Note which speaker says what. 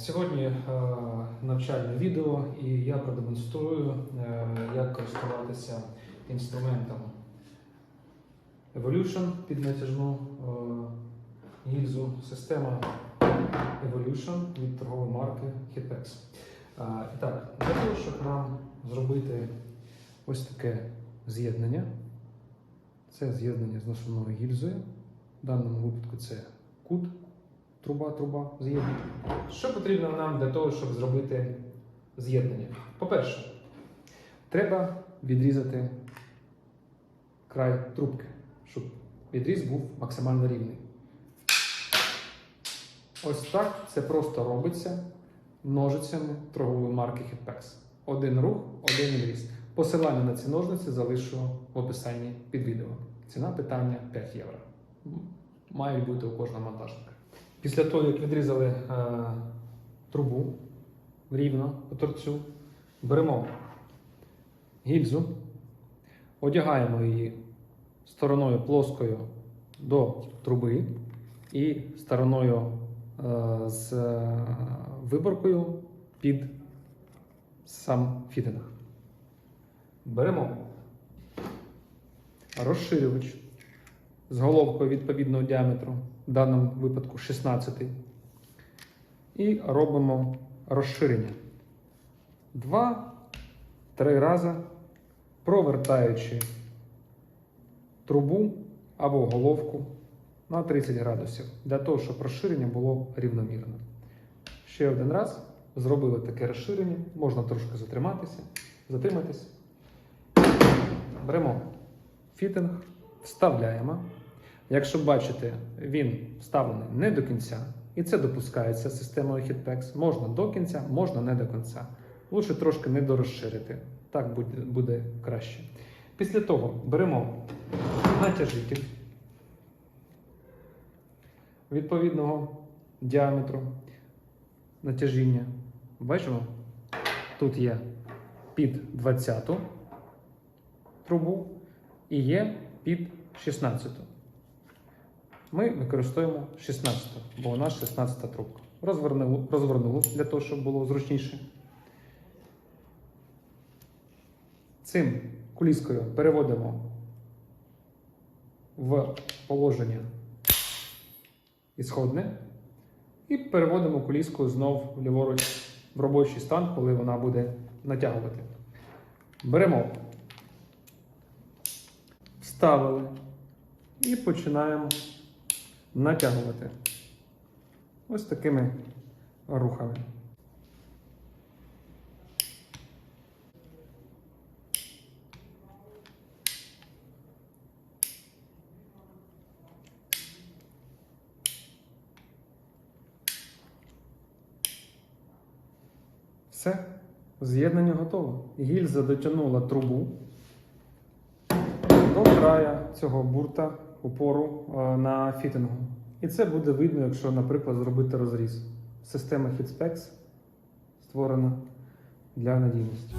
Speaker 1: Сьогодні е, навчальне відео і я продемонструю, е, як користуватися інструментом Evolution під натяжну е, гільзу. Система Evolution від торгової марки Hitpex. І так, для того, щоб нам зробити ось таке з'єднання, це з'єднання з нашою гільзою. В даному випадку це кут, труба, труба з'єднання. Що потрібно нам для того, щоб зробити з'єднання? По-перше, треба відрізати край трубки, щоб відріз був максимально рівний. Ось так це просто робиться ножицями торгової марки Hitpex. Один рух, один відріз. Посилання на ці ножниці залишу в описанні під відео. Ціна питання 5 євро. Мають бути у кожного монтажника. Після того, як відрізали е, трубу рівно по торцю, беремо гільзу, одягаємо її стороною плоскою до труби і стороною е, з е, виборкою під сам фітинг. Беремо розширювач з головкою відповідного діаметру, в даному випадку 16. І робимо розширення. Два-три рази, провертаючи трубу або головку на 30 градусів, для того, щоб розширення було рівномірно. Ще один раз зробили таке розширення, можна трошки затриматися, затриматися. Беремо фітинг, вставляємо. Якщо бачите, він вставлений не до кінця, і це допускається системою Hitpex. Можна до кінця, можна не до кінця. Лучше трошки не дорозширити. Так буде, краще. Після того беремо натяжитель відповідного діаметру натяжіння. Бачимо? Тут є під 20 трубу і є під 16. Ми використовуємо 16, бо у нас 16 трубка. Розвернули, розвернули для того, щоб було зручніше. Цим куліскою переводимо в положення ісходне і переводимо куліску знов ліворуч в робочий стан, коли вона буде натягувати. Беремо, вставили і починаємо натягувати ось такими рухами. Все, з'єднання готово. Гільза дотягнула трубу до края цього бурта упору е, на фітингу. І це буде видно, якщо, наприклад, зробити розріз. Система HitSpecs створена для надійності.